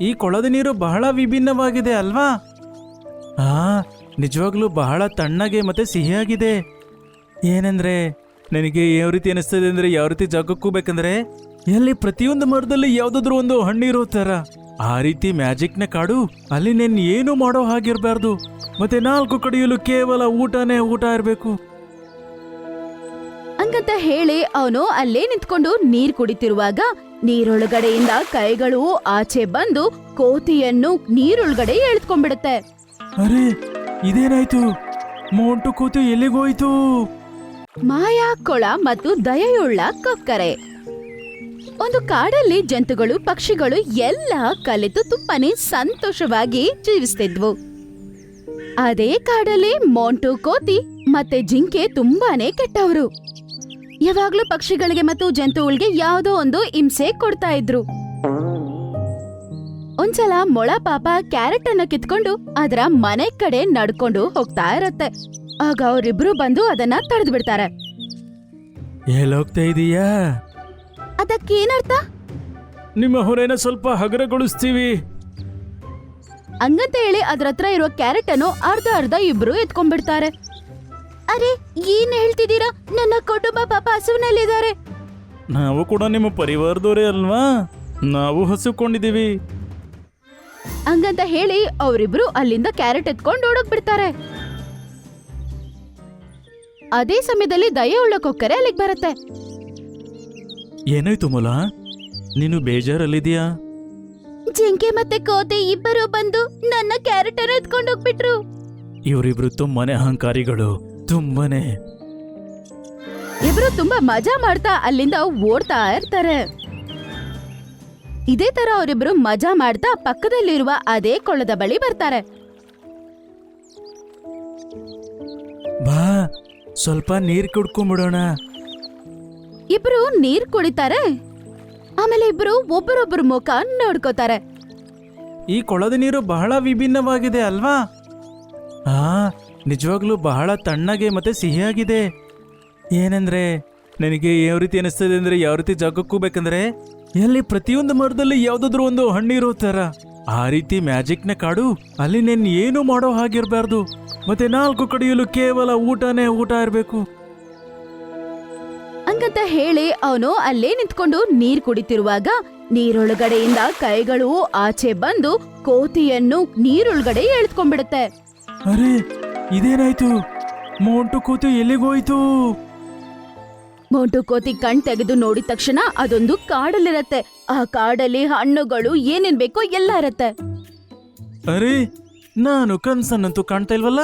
ಈ ಕೊಳದ ನೀರು ಬಹಳ ವಿಭಿನ್ನವಾಗಿದೆ ಅಲ್ವಾ? ಹಾ ನಿಜವಾಗ್ಲೂ ಬಹಳ ತಣ್ಣಗೆ ಮತ್ತೆ ಸಿಹಿಯಾಗಿದೆ. ಏನಂದ್ರೆ, ನನಗೆ ಯಾವ ರೀತಿ ಅನಿಸ್ತದೆ ಅಂದ್ರೆ ಯಾವ ರೀತಿ ಜಾಗಕ್ಕೂ ಬೇಕಂದ್ರೆ, ಎಲ್ಲಿ ಪ್ರತಿಯೊಂದು ಮರದಲ್ಲಿ ಯಾವ್ದಾದ್ರು ಒಂದು ಹಣ್ಣಿರೋ ತರ ಆ ರೀತಿ ಮ್ಯಾಜಿಕ್ನ ಕಾಡು, ಅಲ್ಲಿ ನೆನ್ ಏನು ಮಾಡೋ ಹಾಗಿರ್ಬಾರ್ದು. ಮತ್ತೆ ನಾಲ್ಕು ಕಡೆಯಲು ಕೇವಲ ಊಟನೇ ಊಟ ಇರಬೇಕು. ಹಂಗಂತ ಹೇಳಿ ಅವನು ಅಲ್ಲೇ ನಿಂತ್ಕೊಂಡು ನೀರ್ ಕುಡಿತಿರುವಾಗ ನೀರೊಳಗಡೆಯಿಂದ ಕೈಗಳು ಆಚೆ ಬಂದು ಕೋತಿಯನ್ನು ನೀರೊಳಗಡೆ ಎಳ್ಕೊಂಡ್ಬಿಡುತ್ತೆ ಅರೆ ಇದೇನಾಯ್ತು? ಮೋಂಟು ಕೂತು ಎಲ್ಲಿಗೋಯ್ತು ಮಾಯಾ ಕೊಳ ಮತ್ತು ದಯೆಯುಳ್ಳ ಕೊಕ್ಕರೆ. ಒಂದು ಕಾಡಲ್ಲಿ ಜಂತುಗಳು ಪಕ್ಷಿಗಳು ಎಲ್ಲ ಕಲಿತು ತುಂಬಾನೇ ಸಂತೋಷವಾಗಿ ಜೀವಿಸ್ತಿದ್ವು. ಅದೇ ಕಾಡಲ್ಲಿ ಮೋಂಟು ಕೋತಿ ಮತ್ತೆ ಜಿಂಕೆ ತುಂಬಾನೇ ಕೆಟ್ಟವರು. ಯಾವಾಗ್ಲೂ ಪಕ್ಷಿಗಳಿಗೆ ಮತ್ತು ಜಂತುಗಳಿಗೆ ಯಾವುದೋ ಒಂದು ಹಿಂಸೆ ಕೊಡ್ತಾ ಇದ್ರು. ಒಂದ್ಸಲ ಮೊಳ ಪಾಪ ಕ್ಯಾರೆಟ್ ಅನ್ನ ಕಿತ್ಕೊಂಡು ಅದರ ಮನೆ ಕಡೆ ನಡ್ಕೊಂಡು ಹೋಗ್ತಾ ಇರತ್ತೆ. ಆಗ ಅವರಿಬ್ರು ಬಂದು ಅದನ್ನ ತಡೆದು ಬಿಡ್ತಾರೆ. ಎಲ್ಲೋಗ್ತಾ ಇದೀಯಾ? ಅದಕ್ಕೇನರ್ಥ? ನಿಮ್ಮ ಹೊರೆನ ಸ್ವಲ್ಪ ಹಗರಗೊಳಿಸ್ತೀವಿ. ಹಂಗಂತ ಹೇಳಿ ಅದ್ರ ಹತ್ರ ಇರೋ ಕ್ಯಾರೆಟ್ ಅನ್ನು ಅರ್ಧ ಅರ್ಧ ಇಬ್ರು ಎತ್ಕೊಂಡ್ಬಿಡ್ತಾರೆ. ಅರೆ ಏನ್ ಹೇಳ್ತಿದ್ದೀರಾ? ನನ್ನ ಕುಟುಂಬ ಪಾಪ ಹಸುವಿನಲ್ಲಿದ್ದಾರೆ. ನಾವು ಕೂಡ ನಿಮ್ಮ ಪರಿವಾರದವರೇ ಅಲ್ವಾ? ನಾವು ಹಸುಕೊಂಡಿದ್ದೀವಿ. ಹಂಗಂತ ಹೇಳಿ ಅವರಿಬ್ರು ಅಲ್ಲಿಂದ ಕ್ಯಾರೆಟ್ ಎತ್ಕೊಂಡು ಓಡೋಗ್ ಬಿಡ್ತಾರೆ. ಅದೇ ಸಮಯದಲ್ಲಿ ದಯ ಉಳ್ಳ ಕೊಕ್ಕರೆ ಅಲ್ಲಿಗೆ ಬರುತ್ತೆ. ಏನಾಯ್ತು ಮೊಲ? ನೀನು ಬೇಜಾರಲ್ಲಿದ್ಯಾ ಜಿಂಕೆ ಮತ್ತೆ ಕೋತೆ ಇಬ್ಬರು ಬಂದು ನನ್ನ ಕ್ಯಾರೆಟ್ ಅನ್ನು ಎತ್ಕೊಂಡು ಹೋಗ್ಬಿಟ್ರು ಇವರಿಬ್ರು ತುಂಬಾನೇ ಅಹಂಕಾರಿಗಳು. ತುಂಬಾನೇ. ಇಬ್ರು ತುಂಬಾ ಮಜಾ ಮಾಡ್ತಾ ಅಲ್ಲಿಂದ ಓಡ್ತಾ ಇರ್ತಾರೆ. ಇದೇ ತರ ಅವರಿಬ್ರು ಮಜಾ ಮಾಡ್ತಾ ಪಕ್ಕದಲ್ಲಿರುವ ಅದೇ ಕೊಳ್ಳದ ಬಳಿ ಬರ್ತಾರೆ. ಬಾ ಸ್ವಲ್ಪ ನೀರ್ ಕುಡ್ಕೊಂಡ್ಬಿಡೋಣ ಇಬ್ರು ನೀರ್ ಕುಡಿತಾರೆ. ಆಮೇಲೆ ಇಬ್ರು ಒಬ್ಬರೊಬ್ಬರ ಮುಖ ನೋಡ್ಕೋತಾರೆ. ಈ ಕೊಳದ ನೀರು ಬಹಳ ವಿಭಿನ್ನವಾಗಿದೆ ಅಲ್ವಾ? ಹಾ ನಿಜವಾಗ್ಲೂ ಬಹಳ ತಣ್ಣಗೆ ಮತ್ತೆ ಸಿಹಿಯಾಗಿದೆ. ಏನಂದ್ರೆ ನನಗೆ ಯಾವ ರೀತಿ ಅನಿಸ್ತದೆ ಅಂದ್ರೆ ಯಾವ ರೀತಿ ಜಾಗಕ್ಕೂ ಬೇಕಂದ್ರೆ ಎಲ್ಲಿ ಪ್ರತಿಯೊಂದು ಮರದಲ್ಲಿ ಯಾವ್ದಾದ್ರು ಒಂದು ಹಣ್ಣಿರೋ ತರ ಆ ರೀತಿ ಮ್ಯಾಜಿಕ್ನ ಕಾಡು ಅಲ್ಲಿ ನೆನ್ ಏನು ಮಾಡೋ ಹಾಗಿರ್ಬಾರ್ದು. ಮತ್ತೆ ನಾಲ್ಕು ಕಡೆಯಲ್ಲೂ ಕೇವಲ ಊಟನೇ ಊಟ ಇರಬೇಕು. ಹಂಗಂತ ಹೇಳಿ ಅವನು ಅಲ್ಲೇ ನಿಂತ್ಕೊಂಡು ನೀರ್ ಕುಡಿತಿರುವಾಗ ನೀರೊಳಗಡೆಯಿಂದ ಕೈಗಳು ಆಚೆ ಬಂದು ಕೋತಿಯನ್ನು ನೀರೊಳಗಡೆ ಎಳ್ಕೊಂಡ್ಬಿಡುತ್ತೆ ಅರೆ ಇದೇನಾಯ್ತು? ಮೋಂಟು ಕೂತು ಎಲ್ಲಿಗೋಯ್ತು ಮೋಂಟು ಕೋತಿ ಕಣ್ ತೆಗೆದು ನೋಡಿದ ತಕ್ಷಣ ಅದೊಂದು ಕಾಡಲ್ಲಿರತ್ತೆ. ಆ ಕಾಡಲ್ಲಿ ಹಣ್ಣುಗಳು ಏನೇನ್ ಬೇಕೋ ಎಲ್ಲ ಇರತ್ತೆ. ಅರೆ ನಾನು ಕನ್ಸನ್ನಂತೂ ಕಾಣ್ತಾ ಇಲ್ವಲ್ಲ?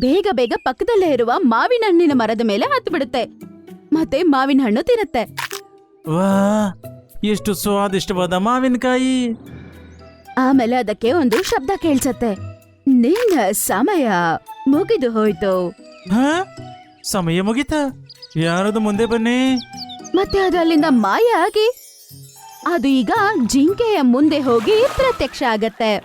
ಬೇಗ ಬೇಗ ಪಕ್ಕದಲ್ಲೇ ಇರುವ ಮಾವಿನ ಹಣ್ಣಿನ ಮರದ ಮೇಲೆ ಹತ್ತು ಬಿಡುತ್ತೆ ಮತ್ತೆ ಮಾವಿನ ಹಣ್ಣು ತಿರುತ್ತೆ ವಾ ಎಷ್ಟು ಸ್ವಾದಿಷ್ಟವಾದ ಮಾವಿನಕಾಯಿ. ಆಮೇಲೆ ಅದಕ್ಕೆ ಒಂದು ಶಬ್ದ ಕೇಳ್ಸತ್ತೆ. ನಿನ್ನ ಸಮಯ ಮುಗಿದು ಹೋಯ್ತು. ಹಾ? ಸಮಯ ಮುಗಿತ? ಯಾರದು ಮುಂದೆ ಬನ್ನಿ? ಮತ್ತೆ ಅದು ಅಲ್ಲಿಂದ ಮಾಯ ಆಗಿ? ಅದು ಈಗ ಜಿಂಕೆಯ ಮುಂದೆ ಹೋಗಿ ಪ್ರತ್ಯಕ್ಷ ಆಗತ್ತೆ.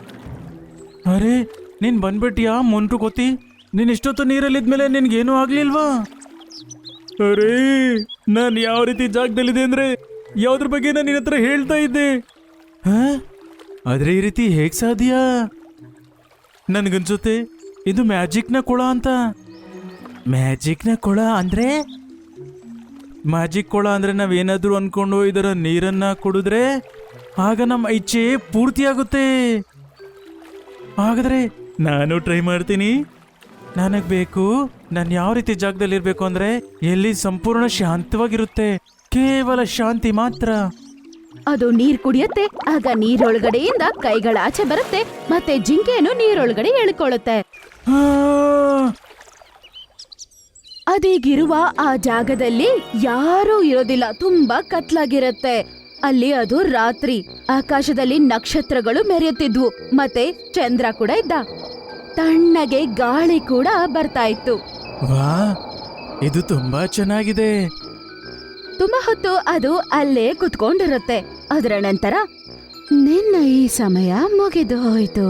ಅರೆ ನೀನ್ ಬಂದ್ಬಿಟ್ಟಿಯಾ ಮೊಂಟು ಗೊತ್ತಿ ನೀನ್ ಇಷ್ಟೊತ್ತು ನೀರಲ್ಲಿದ್ಮೇಲೆ ನಿನ್ಗೇನು ಆಗ್ಲಿಲ್ವಾ? ಅರೇ ನಾನು ಯಾವ ರೀತಿ ಜಾಗದಲ್ಲಿದೆ ಅಂದ್ರೆ ಯಾವ್ದ್ರ ಬಗ್ಗೆ ನಾನು ನಿನ್ನ ಹತ್ರ ಹೇಳ್ತಾ ಇದ್ದೆ? ಹಾ? ಆದ್ರೆ ಈ ರೀತಿ ಹೇಗ್ ಸಾಧ್ಯ? ನನ್ಗನ್ಸುತ್ತೆ, ಇದು ಮ್ಯಾಜಿಕ್ನ ಕೊಳ ಅಂತ. ಮ್ಯಾಜಿಕ್ನ ಕೊಳ ಅಂದ್ರೆ? ಮ್ಯಾಜಿಕ್ ಕೊಳ ಅಂದ್ರೆ ನಾವೇನಾದ್ರೂ ಅನ್ಕೊಂಡು ಇದರ ನೀರನ್ನ ಕುಡಿದ್ರೆ ಆಗ ನಮ್ಮ ಇಚ್ಛೆ ಪೂರ್ತಿಯಾಗುತ್ತೆ. ಹಾಗಾದ್ರೆ ನಾನು ಟ್ರೈ ಮಾಡ್ತೀನಿ. ನನಗೆ ಬೇಕು, ನಾನು ಯಾವ ರೀತಿ ಜಾಗದಲ್ಲಿ ಇರಬೇಕು ಅಂದ್ರೆ ಎಲ್ಲಿ ಸಂಪೂರ್ಣ ಶಾಂತವಾಗಿರುತ್ತೆ. ಕೇವಲ ಶಾಂತಿ ಮಾತ್ರ. ಅದು ನೀರ್ ಕುಡಿಯತ್ತೆ, ಆಗ ನೀರೊಳಗಡೆಯಿಂದ ಕೈಗಳ ಆಚೆ ಬರುತ್ತೆ, ಮತ್ತೆ ಜಿಂಕೆಯನ್ನು ನೀರೊಳಗಡೆ ಎಳ್ಕೊಳ್ಳುತ್ತೆ. ಅದೀಗಿರುವ ಆ ಜಾಗದಲ್ಲಿ ಯಾರೂ ಇರೋದಿಲ್ಲ, ತುಂಬಾ ಕತ್ಲಾಗಿರತ್ತೆ. ಅಲ್ಲಿ ಅದು ರಾತ್ರಿ, ಆಕಾಶದಲ್ಲಿ ನಕ್ಷತ್ರಗಳು ಮೆರೆಯುತ್ತಿದ್ವು, ಮತ್ತೆ ಚಂದ್ರ ಕೂಡ ಇದ್ದ. ತಣ್ಣಗೆ ಗಾಳಿ ಕೂಡ ಬರ್ತಾ ಇತ್ತು. ವಾ, ಇದು ತುಂಬಾ ಚೆನ್ನಾಗಿದೆ. ತುಂಬಾ ಹೊತ್ತು ಅದು ಅಲ್ಲೇ ಕುತ್ಕೊಂಡಿರುತ್ತೆ. ಅದರ ನಂತರ ನಿನ್ನ ಈ ಸಮಯ ಮುಗಿದು ಹೋಯ್ತು.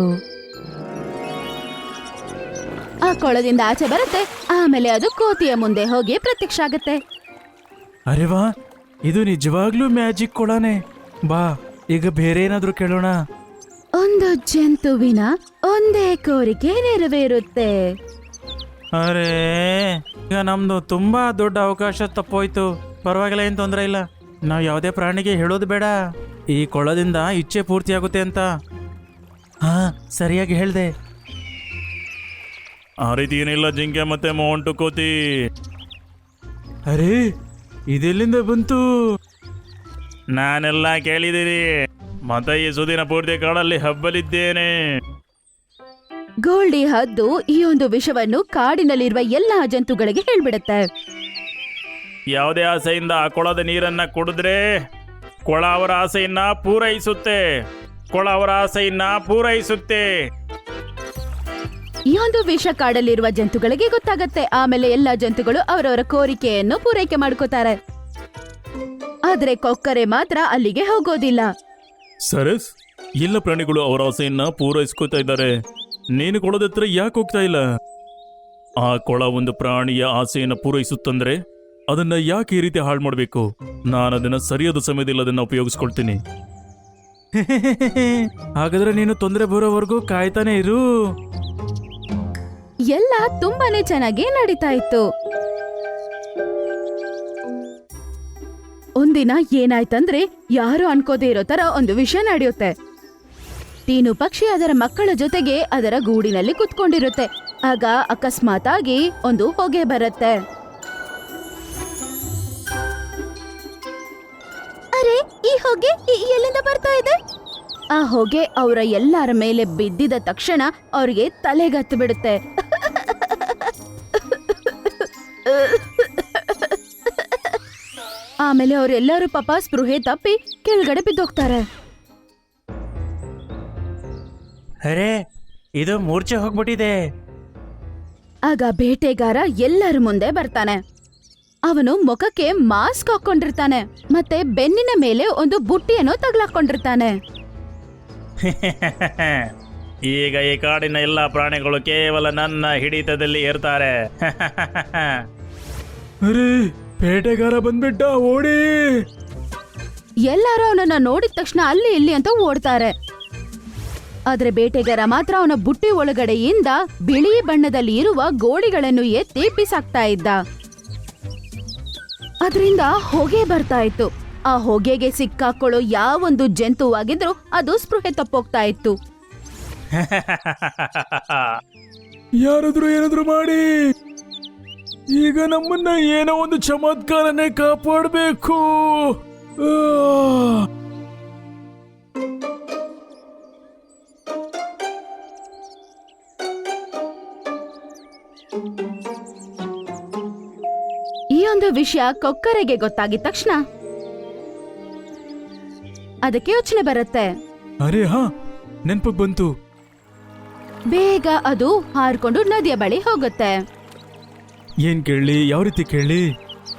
ಆ ಕೊಳದಿಂದ ಆಚೆ ಬರುತ್ತೆ ಆಮೇಲೆ ಅದು ಕೋತಿಯ ಮುಂದೆ ಹೋಗಿ ಪ್ರತ್ಯಕ್ಷ ಆಗುತ್ತೆ. ಅರೆ ವಾ ಇದು ನಿಜವಾಗ್ಲೂ ಮ್ಯಾಜಿಕ್ ಕೊಳನೆ. ಬಾ ಈಗ ಬೇರೆ ಏನಾದ್ರೂ ಕೇಳೋಣ. ಒಂದು ಜಂತುವಿನ ಒಂದೇ ಕೋರಿಕೆ ನೆರವೇರುತ್ತೆ. ಅರೇ ಈಗ ನಮ್ದು ತುಂಬಾ ದೊಡ್ಡ ಅವಕಾಶ ತಪ್ಪೋಯ್ತು. ಪರವಾಗಿಲ್ಲ ಏನ್ ತೊಂದರೆ ಇಲ್ಲ. ನಾವು ಯಾವುದೇ ಪ್ರಾಣಿಗೆ ಹೇಳೋದು ಬೇಡ. ಈ ಕೊಳದಿಂದ ಇಚ್ಛೆ ಪೂರ್ತಿ ಆಗುತ್ತೆ ಅಂತ. ಹಾ ಸರಿಯಾಗಿ ಹೇಳ್ದೆ. ಆ ರೀತಿ ಏನಿಲ್ಲ ಜಿಂಕೆ ಮತ್ತೆ ಮೋಂಟು ಕೋತಿ. ಅರೇ ಇದೆಲ್ಲಿಂದ ಬಂತು? ನಾನೆಲ್ಲ ಕೇಳಿದಿರಿ. ಮತ್ತೆ ಈ ಸುದಿನ ಪೂರ್ತಿ ಕಾಡಲ್ಲಿ ಹಬ್ಬಲಿದ್ದೇನೆ. ಗೋಲ್ಡಿ ಹದ್ದು ಈ ಒಂದು ವಿಷವನ್ನು ಕಾಡಿನಲ್ಲಿರುವ ಎಲ್ಲಾ ಜಂತುಗಳಿಗೆ ಹೇಳ್ಬಿಡುತ್ತೆ. ಯಾವುದೇ ಆಸೆಯಿಂದ ಆ ಕೊಳದ ನೀರನ್ನ ಕುಡಿದ್ರೆ ಕೊಳ ಅವರ ಆಸೆಯನ್ನ ಪೂರೈಸುತ್ತೆ. ಕೊಳ ಅವರ ಆಸೆಯನ್ನ ಪೂರೈಸುತ್ತೆ. ಈ ಒಂದು ವಿಷ ಕಾಡಲ್ಲಿರುವ ಜಂತುಗಳಿಗೆ ಗೊತ್ತಾಗುತ್ತೆ. ಆಮೇಲೆ ಎಲ್ಲಾ ಜಂತುಗಳು ಅವರವರ ಕೋರಿಕೆಯನ್ನು ಪೂರೈಕೆ ಮಾಡ್ಕೋತಾರೆ. ಆದ್ರೆ ಕೊಕ್ಕರೆ ಮಾತ್ರ ಅಲ್ಲಿಗೆ ಹೋಗೋದಿಲ್ಲ. ಸರಸ್ ಎಲ್ಲ ಪ್ರಾಣಿಗಳು ಅವರ ಆಸೆಯನ್ನ ಪೂರೈಸ್ಕೋತಾ ಇದ್ದಾರೆ. ನೀನು ಕೊಳದ ಹತ್ರ ಯಾಕೆ ಹೋಗ್ತಾ ಇಲ್ಲ? ಆ ಕೊಳ ಒಂದು ಪ್ರಾಣಿಯ ಆಸೆಯನ್ನ ಪೂರೈಸುತ್ತಂದ್ರೆ ಅದನ್ನ ಯಾಕೆ ಈ ರೀತಿ ಹಾಳು ಮಾಡಬೇಕು? ನಾನು ಅದನ್ನ ಸರಿಯಾದ ಸಮಯದಲ್ಲಿ ಅದನ್ನ ಉಪಯೋಗಿಸ್ಕೊಳ್ತೀನಿ. ಹಾಗಾದ್ರೆ ನೀನು ತೊಂದರೆ ಬರೋವರೆಗೂ ಕಾಯ್ತಾನೆ ಇರು. ಎಲ್ಲ ತುಂಬಾನೇ ಚೆನ್ನಾಗಿ ನಡೀತಾ ಇತ್ತು. ಒಂದಿನ ಏನಾಯ್ತಂದ್ರೆ ಯಾರು ಅನ್ಕೋದೇ ಇರೋ ತರ ಒಂದು ವಿಷಯ ನಡೆಯುತ್ತೆ. ಟೀನು ಪಕ್ಷಿ ಅದರ ಮಕ್ಕಳ ಜೊತೆಗೆ ಅದರ ಗೂಡಿನಲ್ಲಿ ಕುತ್ಕೊಂಡಿರುತ್ತೆ. ಆಗ ಅಕಸ್ಮಾತ್ ಆಗಿ ಒಂದು ಹೊಗೆ ಬರುತ್ತೆ. ಹೊಗೆ ಎಲ್ಲಿಂದ ಬರ್ತಾ ಇದೆ? ಆ ಹೊಗೆ ಅವರ ಎಲ್ಲರ ಮೇಲೆ ಬಿದ್ದಿದ ತಕ್ಷಣ ಅವ್ರಿಗೆ ತಲೆಗತ್ತು ಬಿಡುತ್ತೆ. ಆಮೇಲೆ ಅವರೆಲ್ಲರೂ ಪಾಪ ಸ್ಪೃಹೆ ತಪ್ಪಿ ಕೆಳಗಡೆ ಬಿದ್ದೋಗ್ತಾರೆ. ಅರೇ ಇದು ಮೂರ್ಛೆ ಹೋಗ್ಬಿಟ್ಟಿದೆ. ಆಗ ಬೇಟೆಗಾರ ಎಲ್ಲರ ಮುಂದೆ ಬರ್ತಾನೆ. ಅವನು ಮುಖಕ್ಕೆ ಮಾಸ್ಕ್ ಹಾಕೊಂಡಿರ್ತಾನೆ ಮತ್ತೆ ಬೆನ್ನಿನ ಮೇಲೆ ಒಂದು ಬುಟ್ಟಿಯನ್ನು ತಗ್ಲಾಕೊಂಡಿರ್ತಾನೆ. ಈಗ ಈ ಕಾಡಿನ ಎಲ್ಲ ಪ್ರಾಣಿಗಳು ಕೇವಲ ನನ್ನ ಹಿಡಿತದಲ್ಲಿ ಇರ್ತಾರೆ. ಅರೇ ಬೇಟೆಗಾರ ಬಂದ್ಬಿಟ್ಟ ಓಡಿ. ಎಲ್ಲರೂ ಅವನನ್ನ ನೋಡಿದ ತಕ್ಷಣ ಅಲ್ಲಿ ಇಲ್ಲಿ ಅಂತ ಓಡ್ತಾರೆ. ಆದ್ರೆ ಬೇಟೆಗಾರ ಮಾತ್ರ ಅವನ ಬುಟ್ಟಿ ಒಳಗಡೆಯಿಂದ ಬಿಳಿ ಬಣ್ಣದಲ್ಲಿ ಇರುವ ಗೋಳಿಗಳನ್ನು ಎತ್ತಿ ಬಿಸಾಕ್ತಾ ಇದ್ದ. ಅದರಿಂದ ಹೊಗೆ ಬರ್ತಾ ಇತ್ತು. ಆ ಹೊಗೆಗೆ ಸಿಕ್ಕಾಕೊಳ್ಳೋ ಯಾವೊಂದು ಜಂತುವಾಗಿದ್ರು ಅದು ಸ್ಪೃಹೆ ತಪ್ಪೋಗ್ತಾ ಇತ್ತು. ಯಾರಾದ್ರೂ ಏನಾದ್ರೂ ಮಾಡಿ. ಈಗ ನಮ್ಮನ್ನ ಏನೋ ಒಂದು ಚಮತ್ಕಾರನೇ ಕಾಪಾಡಬೇಕು. ಈ ಒಂದು ವಿಷಯ ಕೊಕ್ಕರೆಗೆ ಗೊತ್ತಾಗಿದ ತಕ್ಷಣ ಅದಕ್ಕೆ ಯೋಚನೆ ಬರುತ್ತೆ. ಅರೆ ಹಾ ನೆನ್ಪಕ್ ಬಂತು. ಬೇಗ ಅದು ಹಾರ್ಕೊಂಡು ನದಿಯ ಬಳಿ ಹೋಗುತ್ತೆ. ಏನ್ ಕೇಳಿ ಯಾವ ರೀತಿ ಕೇಳಲಿ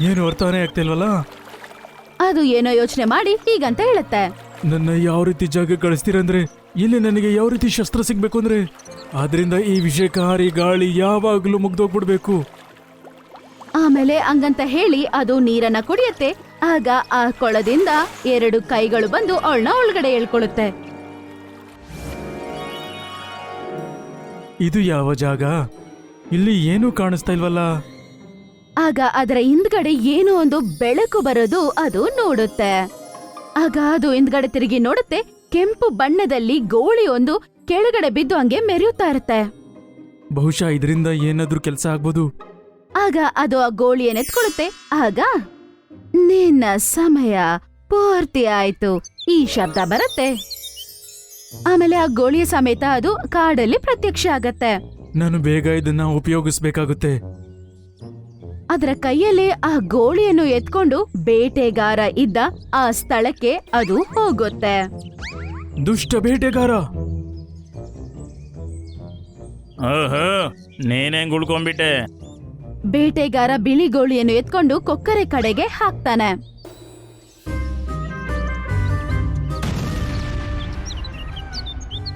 ಏನು ಅರ್ಥನೇ ಆಗ್ತಿಲ್ವಲ್ಲ? ಅದು ಏನೋ ಯೋಚನೆ ಮಾಡಿ ಹೀಗಂತ ಹೇಳುತ್ತೆ. ನನ್ನ ಯಾವ ರೀತಿ ಜಾಗ ಕಳಿಸ್ತೀರಂದ್ರೆ ಇಲ್ಲಿ ನನಗೆ ಯಾವ ರೀತಿ ಶಸ್ತ್ರ ಸಿಗ್ಬೇಕು ಅಂದ್ರೆ? ಆದ್ರಿಂದ ಈ ವಿಷಯಕಾರಿ ಗಾಳಿ ಯಾವಾಗ್ಲೂ ಮುಗ್ದೋಗ್ಬಿಡ್ಬೇಕು. ಆಮೇಲೆ ಹಂಗಂತ ಹೇಳಿ ಅದು ನೀರನ್ನ ಕುಡಿಯುತ್ತೆ. ಆಗ ಆ ಕೊಳದಿಂದ ಎರಡು ಕೈಗಳು ಬಂದು ಅವಳನ್ನ ಒಳಗಡೆ ಹೇಳ್ಕೊಳ್ಳುತ್ತೆ. ಇದು ಯಾವ ಜಾಗ? ಇಲ್ಲಿ ಏನೂ ಕಾಣಿಸ್ತಾ ಇಲ್ವಲ್ಲ? ಆಗ ಅದರ ಹಿಂದ್ಗಡೆ ಏನೋ ಒಂದು ಬೆಳಕು ಬರೋದು ಅದು ನೋಡುತ್ತೆ. ಆಗ ಅದು ಹಿಂದ್ಗಡೆ ತಿರುಗಿ ನೋಡುತ್ತೆ ಕೆಂಪು ಬಣ್ಣದಲ್ಲಿ ಗೋಳಿ ಒಂದು ಕೆಳಗಡೆ ಬಿದ್ದು ಹಂಗೆ ಮೆರೆಯುತ್ತಾ ಇರುತ್ತೆ. ಬಹುಶಃ ಇದರಿಂದ ಏನಾದ್ರೂ ಕೆಲಸ ಆಗ್ಬೋದು. ಆಗ ಅದು ಆ ಗೋಳಿಯನ್ನು ಎತ್ಕೊಳ್ಳುತ್ತೆ. ಆಗ ನಿನ್ನ ಸಮಯ ಪೂರ್ತಿ ಆಯ್ತು. ಈ ಶಬ್ದ ಬರುತ್ತೆ. ಆಮೇಲೆ ಆ ಗೋಳಿಯ ಸಮೇತ ಅದು ಕಾಡಲ್ಲಿ ಪ್ರತ್ಯಕ್ಷ ಆಗತ್ತೆ. ನಾನು ಬೇಗ ಇದನ್ನ ಉಪಯೋಗಿಸ್ಬೇಕಾಗುತ್ತೆ. ಅದರ ಕೈಯಲ್ಲಿ ಆ ಗೋಳಿಯನ್ನು ಎತ್ಕೊಂಡು ಬೇಟೆಗಾರ ಇದ್ದ ಆ ಸ್ಥಳಕ್ಕೆ ಅದು ಹೋಗುತ್ತೆ. ದುಷ್ಟ ಬೇಟೆಗಾರ. ಆಹಾ, ನೀನೇನ್ ಗುಳ್ಕೊಂಡ್ಬಿಟ್ಟೆ ಬೇಟೆಗಾರ ಬಿಳಿ ಗೋಳಿಯನ್ನು ಎತ್ಕೊಂಡು ಕೊಕ್ಕರೆ ಕಡೆಗೆ ಹಾಕ್ತಾನೆ.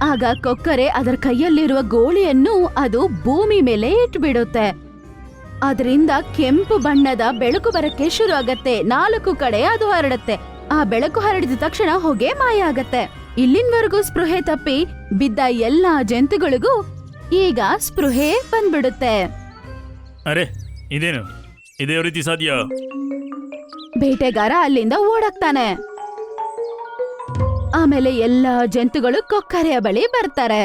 ಆಗ ಕೊಕ್ಕರೆ ಅದರ ಕೈಯಲ್ಲಿರುವ ಗೋಳಿಯನ್ನು ಅದು ಭೂಮಿ ಮೇಲೆ ಇಟ್ಬಿಡುತ್ತೆ. ಅದರಿಂದ ಕೆಂಪು ಬಣ್ಣದ ಬೆಳಕು ಬರಕ್ಕೆ ಶುರು ಆಗತ್ತೆ ನಾಲ್ಕು ಕಡೆ ಅದು ಹರಡುತ್ತೆ. ಆ ಬೆಳಕು ಹರಡಿದ ತಕ್ಷಣ ಹೊಗೆ ಮಾಯ ಆಗತ್ತೆ ಇಲ್ಲಿನವರೆಗೂ ಸ್ಪೃಹೆ ತಪ್ಪಿ ಬಿದ್ದ ಎಲ್ಲಾ ಜಂತುಗಳಿಗೂ ಈಗ ಸ್ಪೃಹೆ ಬಂದ್ಬಿಡುತ್ತೆ. ಅರೆ ಇದೇನು? ಇದೇ ರೀತಿ ಸಾಧ್ಯ? ಬೇಟೆಗಾರ ಅಲ್ಲಿಂದ ಓಡಾಕ್ತಾನೆ ಆಮೇಲೆ ಎಲ್ಲಾ ಜಂತುಗಳು ಕೊಕ್ಕರೆಯ ಬಳಿ ಬರ್ತಾರೆ.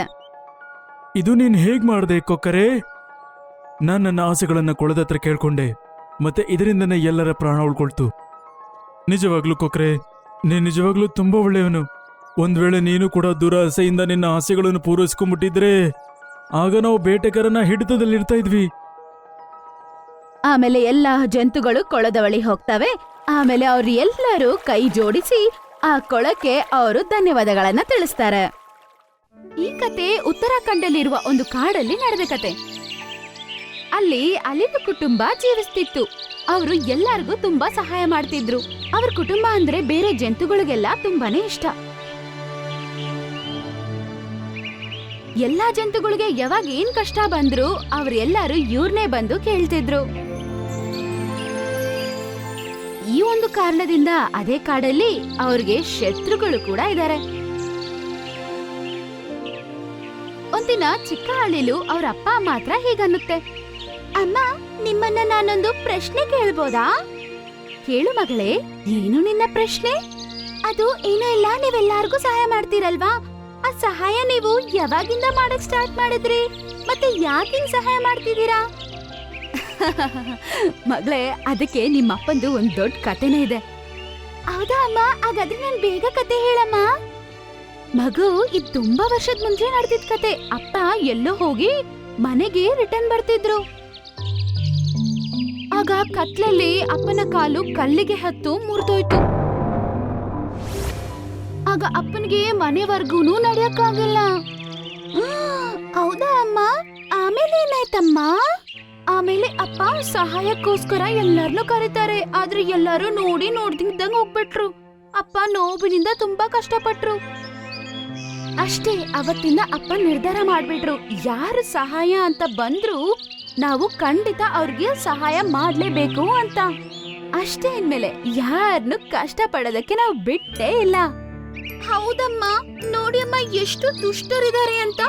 ಇದು ನೀನ್ ಹೇಗ್ ಮಾಡ್ದೆ ಕೊಕ್ಕರೆ? ನಾನ್ ನನ್ನ ಆಸೆಗಳನ್ನ ಕೊಳದತ್ರ ಕೇಳ್ಕೊಂಡೆ ಮತ್ತೆ ಇದರಿಂದನೇ ಎಲ್ಲರ ಪ್ರಾಣ ಉಳ್ಕೊಳ್ತು. ನಿಜವಾಗ್ಲೂ ಕೊಕ್ಕರೆ ನೀನ್ ನಿಜವಾಗ್ಲೂ ತುಂಬಾ ಒಳ್ಳೆಯವನು. ಒಂದ್ ವೇಳೆ ನೀನು ಕೂಡ ದುರಾಸೆಯಿಂದ ನಿನ್ನ ಆಸೆಗಳನ್ನು ಪೂರೈಸ್ಕೊಂಡ್ಬಿಟ್ಟಿದ್ರೆ ಆಗ ನಾವು ಬೇಟೆಗಾರನ ಹಿಡಿತದಲ್ಲಿರ್ತಾ ಇದ್ವಿ. ಆಮೇಲೆ ಎಲ್ಲಾ ಜಂತುಗಳು ಕೊಳದ ಬಳಿ ಹೋಗ್ತವೆ. ಆಮೇಲೆ ಅವ್ರು ಎಲ್ಲರೂ ಕೈ ಜೋಡಿಸಿ ಆ ಕೊಳಕ್ಕೆ ಅವರು ಧನ್ಯವಾದಗಳನ್ನ ತಿಳಿಸ್ತಾರೆ. ಈ ಕತೆ ಉತ್ತರಾಖಂಡಲ್ಲಿರುವ ಒಂದು ಕಾಡಲ್ಲಿ ನಡೆದ ಕತೆ. ಅಲ್ಲಿ ಅಲಿನ ಕುಟುಂಬ ಜೀವಿಸ್ತಿತ್ತು. ಅವರು ಎಲ್ಲರಿಗೂ ತುಂಬಾ ಸಹಾಯ ಮಾಡ್ತಿದ್ರು. ಅವ್ರ ಕುಟುಂಬ ಅಂದ್ರೆ ಬೇರೆ ಜಂತುಗಳಿಗೆಲ್ಲ ತುಂಬಾನೇ ಇಷ್ಟ. ಎಲ್ಲಾ ಜಂತುಗಳಿಗೆ ಯಾವಾಗ ಏನ್ ಕಷ್ಟ ಬಂದ್ರು ಅವ್ರೆಲ್ಲರೂ ಇವ್ರನ್ನೇ ಬಂದು ಕೇಳ್ತಿದ್ರು. ಈ ಒಂದು ಕಾರಣದಿಂದ ಅದೇ ಕಾಡಲ್ಲಿ ಅವ್ರಿಗೆ ಶತ್ರುಗಳು ಕೂಡ ಇದ್ದಾರೆ ಒಂದಿನ ಚಿಕ್ಕ ಹಳ್ಳಿಲು ಅವ್ರ ಅಪ್ಪ ಮಾತ್ರ ಹೀಗನ್ನುತ್ತೆ. ಅಮ್ಮ, ನಿಮ್ಮನ್ನ ನಾನೊಂದು ಪ್ರಶ್ನೆ ಕೇಳ್ಬೋದಾ? ಕೇಳು ಮಗಳೇ, ಏನು ನಿನ್ನ ಪ್ರಶ್ನೆ? ಅದು ಏನೋ ಇಲ್ಲ, ನೀವೆಲ್ಲಾರ್ಗೂ ಸಹಾಯ ಮಾಡ್ತೀರಲ್ವಾ? ಆ ಸಹಾಯ ನೀವು ಯಾವಾಗಿಂದ ಮಾಡಕ್ ಸ್ಟಾರ್ಟ್ ಮಾಡಿದ್ರಿ? ಮತ್ತೆ ಯಾಕಿಂಗ್ ಸಹಾಯ ಮಾಡ್ತಿದ್ದೀರಾ? ಮಗಳೇ ಅದಕ್ಕೆ ನಿಮ್ಮ ಅಪ್ಪಂದು ಒಂದ್ ದೊಡ್ಡ ಕತೆನೇ ಇದೆ. ಹೌದಾ ಅಮ್ಮ? ಹಾಗಾದ್ರೆ ನಾನು ಬೇಗ ಕತೆ ಹೇಳಮ್ಮ. ಮಗು ಇದು ತುಂಬಾ ವರ್ಷದ ಮುಂಚೆ ನಡೆದಿದ್ ಕತೆ. ಅಪ್ಪ ಎಲ್ಲೋ ಹೋಗಿ ಮನೆಗೆ ರಿಟರ್ನ್ ಬರ್ತಿದ್ರು. ಆಗ ಕತ್ಲಲ್ಲಿ ಅಪ್ಪನ ಕಾಲು ಕಲ್ಲಿಗೆ ಹತ್ತು ಮುರಿದೋಯ್ತು. ಆಗ ಅಪ್ಪನಿಗೆ ಮನೆವರ್ಗೂನು ನಡೆಯಕ್ಕಾಗಲ್ಲ. ಹೌದಾ ಅಮ್ಮ? ಆಮೇಲೆ ಏನಾಯ್ತಮ್ಮ? ಆಮೇಲೆ ಅಪ್ಪ ಸಹಾಯಕ್ಕೋಸ್ಕರ ಎಲ್ಲಾರ್ನು ಕರೀತಾರೆ. ಆದ್ರೆ ಎಲ್ಲರೂ ನೋಡಿ ನೋಡ್ದಿಂದಂಗ್ ಹೋಗ್ಬಿಟ್ರು. ಅಪ್ಪ ನೋವಿನಿಂದ ತುಂಬಾ ಕಷ್ಟಪಟ್ರು. ಅಷ್ಟೇ ಅವತ್ತಿಂದ ಅಪ್ಪ ನಿರ್ಧಾರ ಮಾಡ್ಬಿಟ್ರು. ಯಾರು ಸಹಾಯ ಅಂತ ಬಂದ್ರು ನಾವು ಖಂಡಿತ ಅವ್ರಿಗೆ ಸಹಾಯ ಮಾಡ್ಲೇಬೇಕು ಅಂತ. ಅಷ್ಟೇ ಅಂದ್ಮೇಲೆ ಯಾರನ್ನು ಕಷ್ಟ ಪಡೋದಕ್ಕೆ ನಾವು ಬಿಟ್ಟೇ ಇಲ್ಲ. ಹೌದಮ್ಮ ನೋಡಿ ಅಮ್ಮ ಎಷ್ಟು ದುಷ್ಟರಿದ್ದಾರೆ ಅಂತ.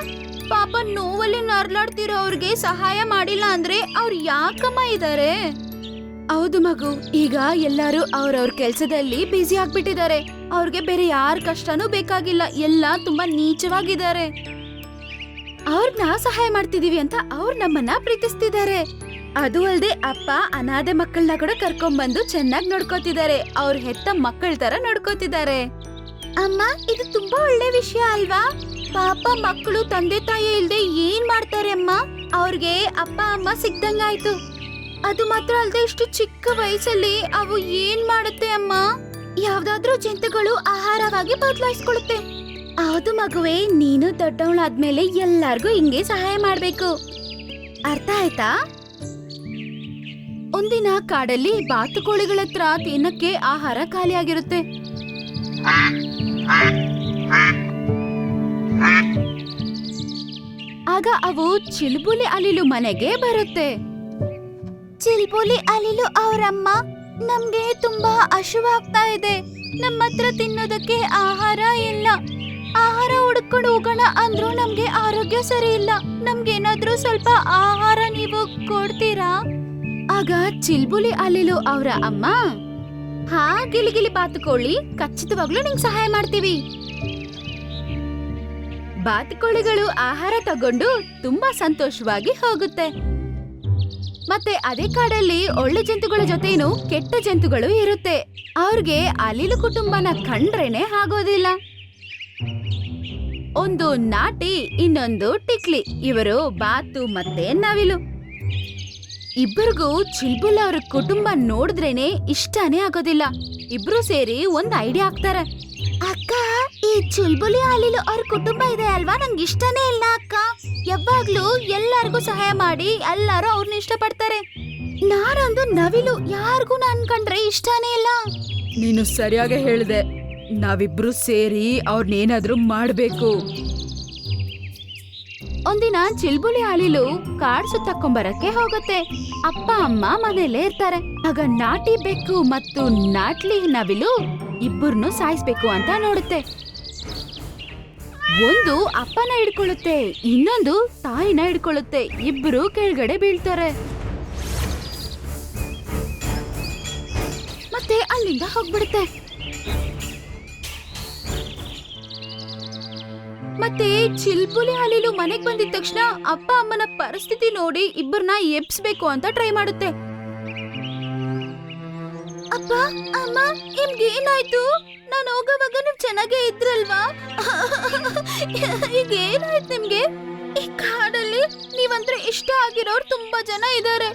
ಪಾಪ ನೋವಲ್ಲಿ ನರ್ಲಾಡ್ತಿರೋ ಅವ್ರಿಗೆ ಸಹಾಯ ಮಾಡಿಲ್ಲ ಅಂದ್ರೆ ಅವ್ರು ಯಾಕಮ್ಮ ಇದ್ದಾರೆ ಹೌದು ಮಗು, ಈಗ ಎಲ್ಲರೂ ಅವ್ರವ್ರ ಕೆಲ್ಸದಲ್ಲಿ ಬ್ಯುಸಿ ಆಗ್ಬಿಟ್ಟಿದ್ದಾರೆ. ಅವ್ರಿಗೆ ಬೇರೆ ಯಾರ ಕಷ್ಟನೂ ಬೇಕಾಗಿಲ್ಲ, ಎಲ್ಲ ತುಂಬಾ ನೀಚವಾಗಿದ್ದಾರೆ. ಅವ್ರನ್ನ ಸಹಾಯ ಮಾಡ್ತಿದೀವಿ ಅಂತ ಅವ್ರು ನಮ್ಮನ್ನ ಪ್ರೀತಿಸ್ತಿದ್ದಾರೆ. ಅದು ಅಲ್ಲದೆ ಅಪ್ಪ, ಅನಾಥ ಮಕ್ಕಳನ್ನ ಕೂಡ ಕರ್ಕೊಂಡ್ಬಂದು ಚೆನ್ನಾಗಿ ನೋಡ್ಕೋತಿದ್ದಾರೆ. ಅವ್ರ ಹೆತ್ತ ಮಕ್ಕಳ ತರ ನೋಡ್ಕೋತಿದ್ದಾರೆ. ಅಮ್ಮ, ಇದು ತುಂಬಾ ಒಳ್ಳೆ ವಿಷಯ ಅಲ್ವಾ? ಪಾಪ ಮಕ್ಕಳು ತಂದೆ ತಾಯಿ ಇಲ್ದೆ ಏನ್ ಮಾಡ್ತಾರೆ ಅಮ್ಮ? ಅವ್ರಿಗೆ ಅಪ್ಪ, ಅಮ್ಮ ಸಿಕ್ದಂಗಾಯ್ತು. ಅದು ಮಾತ್ರ ಅಲ್ದೆ ಇಷ್ಟು ಚಿಕ್ಕ ವಯಸ್ಸಲ್ಲಿ ಅವು ಏನ್ ಮಾಡುತ್ತೆ ಅಮ್ಮ? ಯಾವ್ದಾದ್ರೂ ಜಂತುಗಳು ಆಹಾರವಾಗಿ ಬದಲಾಯಿಸ್ಕೊಳ್ಳುತ್ತೆ. ಹೌದು ಮಗುವೆ, ನೀನು ದೊಡ್ಡವಳಾದ್ಮೇಲೆ ಎಲ್ಲಾರ್ಗೂ ಹಿಂಗೆ ಸಹಾಯ ಮಾಡ್ಬೇಕು. ಅರ್ಥ ಆಯ್ತಾ? ಒಂದಿನ ಕಾಡಲ್ಲಿ ಬಾತುಕೋಳಿಗಳ ಹತ್ರ ತಿನ್ನಕ್ಕೆ ಆಹಾರ ಖಾಲಿಯಾಗಿರುತ್ತೆ. ಆಗ ಅವು ಚಿಲ್ಬುಲಿ ಅಲಿಲು ಮನೆಗೆ ಬರುತ್ತೆ. ಚಿಲ್ಬುಲಿ ಅಲಿಲು ಅವರಮ್ಮ ನಮ್ಗೆ ತುಂಬಾ ಹಶುವಾಗ್ತಾ ಇದೆ. ನಮ್ಮ ಹತ್ರ ತಿನ್ನೋದಕ್ಕೆ ಆಹಾರ ಇಲ್ಲ. ಆಹಾರ ಹುಡ್ಕೊಂಡು ಹೋಗೋಣ ಅಂದ್ರೂ ನಮ್ಗೆ ಆರೋಗ್ಯ ಸರಿ ಇಲ್ಲ. ನಮ್ಗೇನಾದ್ರೂ ಸ್ವಲ್ಪ ಆಹಾರ ನೀವು ಕೊಡ್ತೀರಾ? ಆಗ ಚಿಲ್ಬುಲಿ ಅಲಿಲು ಅವರ ಅಮ್ಮ ಹಾ ಗಿಲಿಗಿಲಿ ಬಾತುಕೋಳಿ. ಖಚಿತವಾಗ್ಲೂ ನಿಮ್ಗೆ ಸಹಾಯ ಮಾಡ್ತೀವಿ. ಬಾತುಕೋಳಿಗಳು ಆಹಾರ ತಗೊಂಡು ತುಂಬಾ ಸಂತೋಷವಾಗಿ ಹೋಗುತ್ತೆ. ಮತ್ತೆ ಅದೇ ಕಾಡಲ್ಲಿ ಒಳ್ಳೆ ಜಂತುಗಳ ಜೊತೆನು ಕೆಟ್ಟ ಜಂತುಗಳು ಇರುತ್ತೆ. ಅವ್ರಿಗೆ ಅಲಿಲು ಕುಟುಂಬನ ಕಂಡ್ರೇನೆ ಆಗೋದಿಲ್ಲ. ಒಂದು ನಾಟಿ, ಇನ್ನೊಂದು ಟಿಕ್ಲಿ. ಇವರು ಬಾತು ಮತ್ತೆ ನವಿಲು. ಇಬ್ಬರಿಗೂ ಚಿಲ್ಬುಲ್ ಅವ್ರ ಕುಟುಂಬ ನೋಡಿದ್ರೇನೆ ಇಷ್ಟನೇ ಆಗೋದಿಲ್ಲ. ಇಬ್ರು ಸೇರಿ ಒಂದ್ ಐಡಿಯಾ ಹಾಕ್ತಾರೆ. ಅಕ್ಕ ಈ ಚುಲ್ಬುಲಿ ಹಾಲಿಲು ಅವ್ರ ಕುಟುಂಬ ಇದೆ ಅಲ್ವಾ? ನಂಗೆ ಇಷ್ಟನೇ ಇಲ್ಲ ಅಕ್ಕ. ಯಾವಾಗ್ಲೂ ಎಲ್ಲಾರ್ಗು ಸಹಾಯ ಮಾಡಿ ಎಲ್ಲಾರು ಅವ್ರನ್ನ ಇಷ್ಟಪಡ್ತಾರೆ. ನಾನೊಂದು ನವಿಲು ಯಾರಿಗೂ ನನ್ ಕಂಡ್ರೆ ಇಷ್ಟನೇ ಇಲ್ಲ. ನೀನು ಸರಿಯಾಗಿ ಹೇಳಿದೆ. ನಾವಿಬ್ರು ಸೇರಿ ಅವ್ರನ್ನೇನಾದ್ರೂ ಮಾಡ್ಬೇಕು. ಒಂದಿನ ಚಿಲ್ಬುಲಿ ಅಳಿಲು ಕಾಡ್ ಸುತ್ತಕೊಂಬರಕ್ಕೆ ಹೋಗುತ್ತೆ. ಅಪ್ಪ, ಅಮ್ಮ ಮನೇಲೆ ಇರ್ತಾರೆ. ಆಗ ನಾಟಿ ಬೆಕ್ಕು ಮತ್ತು ನಾಟ್ಲಿ ನವಿಲು ಇಬ್ಬರನ್ನು ಸಾಯಿಸ್ಬೇಕು ಅಂತ ನೋಡುತ್ತೆ. ಒಂದು ಅಪ್ಪನ ಹಿಡ್ಕೊಳ್ಳುತ್ತೆ, ಇನ್ನೊಂದು ತಾಯಿನ ಹಿಡ್ಕೊಳ್ಳುತ್ತೆ. ಇಬ್ಬರು ಕೆಳಗಡೆ ಬೀಳ್ತಾರೆ. ಮತ್ತೆ ಅಲ್ಲಿಂದ ಹೋಗ್ಬಿಡುತ್ತೆ. ಮತ್ತೆ ಚಿಲ್ಪುಲಿ ಹಲಿಲು ಮನೆಗ್ ಬಂದಿದ ತಕ್ಷಣ ಅಪ್ಪ ಅಮ್ಮನ ಪರಿಸ್ಥಿತಿ ನೋಡಿ ಇಬ್ಬರನ್ನ ಎಬ್ಸ್ಬೇಕು ಅಂತ ಟ್ರೈ ಮಾಡುತ್ತೆ. ಅಪ್ಪ, ಅಮ್ಮ, ನಿಮ್ಗೆ ಏನಾಯ್ತು? ನಾನು ಹೋಗೋವಾಗ ನೀವು ಚೆನ್ನಾಗೇ ಇದ್ರಲ್ವಾ? ಈಗ ಏನಾಯ್ತು ನಿಮ್ಗೆ? ಈ ಕಾಡಲ್ಲಿ ನೀವಂದ್ರೆ ಇಷ್ಟ ಆಗಿರೋರು ತುಂಬಾ ಜನ ಇದ್ದಾರೆ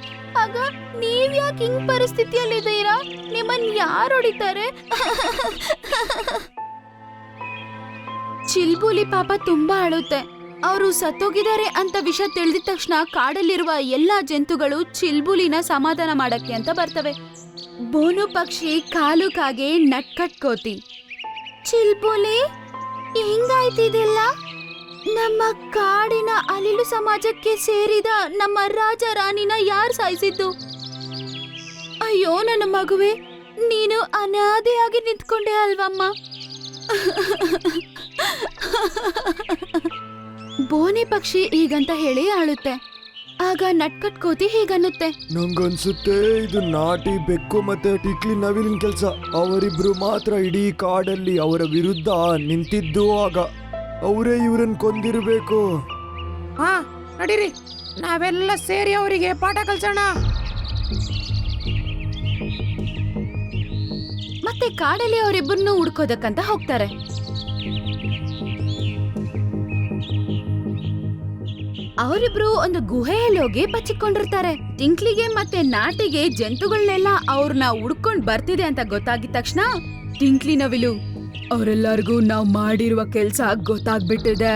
ಆಗ ನೀವ್ ಯಾಕೆ ಹಿಂಗ್ ಪರಿಸ್ಥಿತಿಯಲ್ಲಿ ಇದ್ದೀರಾ ನಿಮ್ಮನ್ ಯಾರು ಹೊಡಿತಾರೆ? ಚಿಲ್ಬುಲಿ ಪಾಪ ತುಂಬಾ ಅಳುತ್ತೆ. ಅವರು ಸತ್ತೋಗಿದ್ದಾರೆ ಅಂತ ವಿಷಯ ತಿಳಿದ ತಕ್ಷಣ ಕಾಡಲ್ಲಿರುವ ಎಲ್ಲಾ ಜಂತುಗಳು ಚಿಲ್ಬುಲಿನ ಸಮಾಧಾನ ಮಾಡಕ್ಕೆ ಅಂತ ಬರ್ತವೆ. ಬೋನು ಪಕ್ಷಿ ಕಾಲು ಕಾಗೆ ನಟ್ಕಟ್ಕೋತಿ ಚಿಲ್ಬುಲಿ ಹಿಂಗಾಯ್ತಿದೆಲ್ಲ ನಮ್ಮ ಕಾಡಿನ ಅಲಿಲು ಸಮಾಜಕ್ಕೆ ಸೇರಿದ ನಮ್ಮ ರಾಜ ರಾಣಿನ ಯಾರು ಸಾಯಿಸಿದ್ದು? ಅಯ್ಯೋ ನನ್ನ ಮಗುವೆ, ನೀನು ಅನಾದಿಯಾಗಿ ನಿಂತ್ಕೊಂಡೆ ಅಲ್ವಮ್ಮ. ಬೋನಿ ಪಕ್ಷಿ ಹೀಗಂತ ಹೇಳಿ ಆಳುತ್ತೆ. ಆಗ ನಟ್ಕಟ್ ಕೋತಿ ಹೀಗನ್ನುತ್ತೆ. ನಂಗನ್ಸುತ್ತೆ ಇದು ನಾಟಿ ಬೆಕ್ಕು ಮತ್ತೆ ಟಿಕ್ಲಿ ನವಿಲಿನ ಕೆಲಸ. ಅವರಿಬ್ರು ಮಾತ್ರ ಇಡೀ ಕಾಡಲ್ಲಿ ಅವರ ವಿರುದ್ಧ ನಿಂತಿದ್ದು ಆಗ. ಅವರೇ ಇವರನ್ನ ಕೊಂದಿರಬೇಕು. ಹಾ ನಡೀರಿ. ನಾವೆಲ್ಲ ಸೇರಿ ಅವರಿಗೆ ಪಾಠ ಕಲ್ಸೋಣ. ಮತ್ತೆ ಕಾಡಲ್ಲಿ ಅವರಿಬ್ಬರನ್ನು ಹುಡ್ಕೋದಕ್ಕಂತ ಹೋಗ್ತಾರೆ. ಅವರಿಬ್ರು ಒಂದು ಗುಹೆಯಲ್ಲಿ ಹೋಗಿ ಬಚ್ಚಿಕೊಂಡಿರ್ತಾರೆ. ಟಿಂಕ್ಲಿಗೆ ಮತ್ತೆ ನಾಟಿಗೆ ಜಂತುಗಳನ್ನೆಲ್ಲ ಅವ್ರನ್ನ ಹುಡ್ಕೊಂಡ್ ಬರ್ತಿದೆ ಅಂತ ಗೊತ್ತಾಗಿದ ತಕ್ಷಣ, ಟಿಂಕ್ಲಿ ನವಿಲು, ಅವರೆಲ್ಲರಿಗೂ ನಾವು ಮಾಡಿರುವ ಕೆಲ್ಸ ಗೊತ್ತಾಗ್ಬಿಟ್ಟಿದೆ.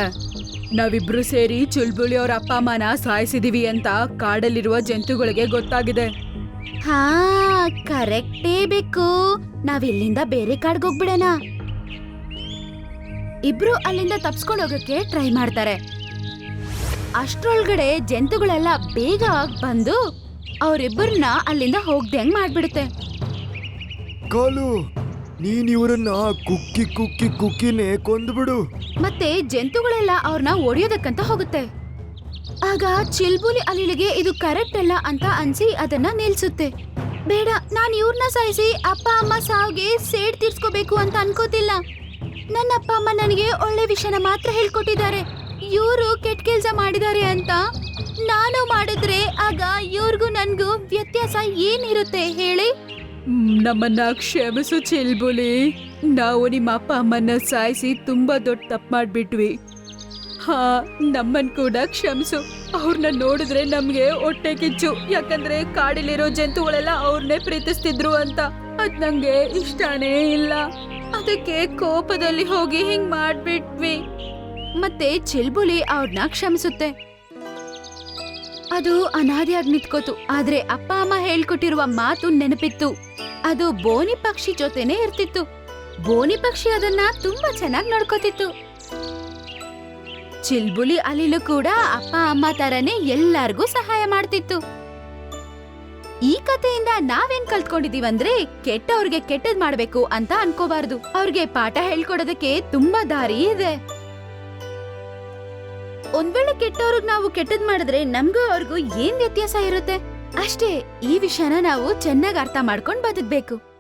ನಾವಿಬ್ರು ಸೇರಿ ಚುಲ್ಬುಳಿ ಅವ್ರ ಅಪ್ಪ ಅಮ್ಮನ ಸಾಯಿಸಿದೀವಿ ಅಂತ ಕಾಡಲ್ಲಿರುವ ಜಂತುಗಳಿಗೆ ಗೊತ್ತಾಗಿದೆ. ಹಾ, ಕರೆಕ್ಟೇ ಬೇಕು ನಾವಿಲ್ಲಿಂದ ಬೇರೆ ಕಾಡ್ಗೆ ಹೋಗ್ಬಿಡೋಣ. ಇಬ್ರು ಅಲ್ಲಿಂದ ತಪ್ಸ್ಕೊಂಡು ಹೋಗಕ್ಕೆ ಟ್ರೈ ಮಾಡ್ತಾರೆ. ಅಷ್ಟ್ರೊಳಗಡೆ ಜಂತುಗಳೆಲ್ಲ ಬೇಗ ಬಂದು ಅವರಿಬ್ಬರನ್ನ ಅಲ್ಲಿಂದ ಹೋಗ್ದಂಗ್ ಮಾಡ್ಬಿಡುತ್ತೆ. ಕಾಲು ನೀನ್ ಇವರನ್ನ ಕುಕ್ಕಿ ಕುಕ್ಕಿ ಕುಕ್ಕಿನೇ ಕೊಂದ್ಬಿಡು. ಮತ್ತೆ ಜಂತುಗಳೆಲ್ಲ ಅವ್ರನ್ನ ಒಡೆಯೋದಕ್ಕಂತ ಹೋಗುತ್ತೆ. ಆಗ ಚಿಲ್ಬುಲಿ ಅಲಿಲಿಗೆ ಇದು ಕರೆಕ್ಟ್ ಅಲ್ಲ ಅಂತ ಅನ್ಸಿ ಅದನ್ನ ನಿಲ್ಸುತ್ತೆ. ಬೇಡ ನಾನ್ ಇವ್ರನ್ನ ಸಾಯಿಸಿ ಅಪ್ಪ ಅಮ್ಮ ಸಾವಿಗೆ ಸೇಡ್ ತೀರ್ಸ್ಕೋಬೇಕು ಅಂತ ಅನ್ಕೋತಿಲ್ಲ. ನನ್ನ ಅಪ್ಪ ಅಮ್ಮ ನನಗೆ ಒಳ್ಳೆ ವಿಷಯನ ಮಾತ್ರ ಹೇಳ್ಕೊಟ್ಟಿದ್ದಾರೆ. ಇವರು ಕೆಟ್ಟ ಕೆಲಸ ಮಾಡಿದ್ದಾರೆ ಅಂತ ನಾನು ಮಾಡಿದ್ರೆ ಆಗ ಇವ್ರಿಗೂ ನನ್ಗೂ ವ್ಯತ್ಯಾಸ ಏನಿರುತ್ತೆ ಹೇಳಿ? ನಮ್ಮನ್ನ ಕ್ಷಮಿಸು ಚಿಲ್ಬುಲಿ. ನಾವು ನಿಮ್ಮ ಅಪ್ಪ ಅಮ್ಮನ್ನ ಸಾಯಿಸಿ ತುಂಬಾ ದೊಡ್ಡ ತಪ್ಪು ಮಾಡ್ಬಿಟ್ವಿ. ಹಾ, ನಮ್ಮನ್ ಕೂಡ ಕ್ಷಮಿಸು. ಅವ್ರನ್ನ ನೋಡಿದ್ರೆ ನಮ್ಗೆ ಹೊಟ್ಟೆ ಕಿಚ್ಚು. ಯಾಕಂದ್ರೆ ಕಾಡಲ್ಲಿರೋ ಜಂತುಗಳೆಲ್ಲ ಅವ್ರನ್ನೇ ಪ್ರೀತಿಸ್ತಿದ್ರು ಅಂತ. ಅದ್ ನಂಗೆ ಇಷ್ಟನೇ ಇಲ್ಲ. ಅದಕ್ಕೆ ಕೋಪದಲ್ಲಿ ಹೋಗಿ ಹಿಂಗ್ ಮಾಡ್ಬಿಟ್ವಿ. ಮತ್ತೆ ಚಿಲ್ಬುಲಿ ಅವ್ರನ್ನ ಕ್ಷಮಿಸುತ್ತೆ. ಅದು ಅನಾದಿಯಾಗಿ ನಿಂತ್ಕೋತು. ಆದ್ರೆ ಅಪ್ಪ ಅಮ್ಮ ಹೇಳ್ಕೊಟ್ಟಿರುವ ಮಾತು ನೆನಪಿತ್ತು. ಅದು ಬೋನಿ ಪಕ್ಷಿ ಜೊತೆನೆ ಇರ್ತಿತ್ತು. ಬೋನಿ ಪಕ್ಷಿ ಅದನ್ನ ತುಂಬಾ ಚೆನ್ನಾಗಿ ನೋಡ್ಕೋತಿತ್ತು. ಚಿಲ್ಬುಲಿ ಅಲಿಲು ಕೂಡ ಅಪ್ಪ ಅಮ್ಮ ತರನೇ ಎಲ್ಲಾರ್ಗೂ ಸಹಾಯ ಮಾಡ್ತಿತ್ತು. ಈ ಕಥೆಯಿಂದ ನಾವೇನ್ ಕಲ್ತ್ಕೊಂಡಿದೀವಂದ್ರೆ ಕೆಟ್ಟವ್ರಿಗೆ ಕೆಟ್ಟದ್ ಮಾಡ್ಬೇಕು ಅಂತ ಅನ್ಕೋಬಾರ್ದು. ಅವ್ರಿಗೆ ಪಾಠ ಹೇಳ್ಕೊಡೋದಕ್ಕೆ ತುಂಬಾ ದಾರಿ ಇದೆ. ಒಂದ್ ವೇಳೆ ಕೆಟ್ಟವ್ರಿಗೆ ನಾವು ಕೆಟ್ಟದ್ ಮಾಡಿದ್ರೆ ನಮ್ಗೂ ಅವ್ರಿಗೂ ಏನ್ ವ್ಯತ್ಯಾಸ ಇರುತ್ತೆ? ಅಷ್ಟೇ, ಈ ವಿಷಯನ ನಾವು ಚೆನ್ನಾಗಿ ಅರ್ಥ ಮಾಡ್ಕೊಂಡ್ ಬದುಕ್ಬೇಕು.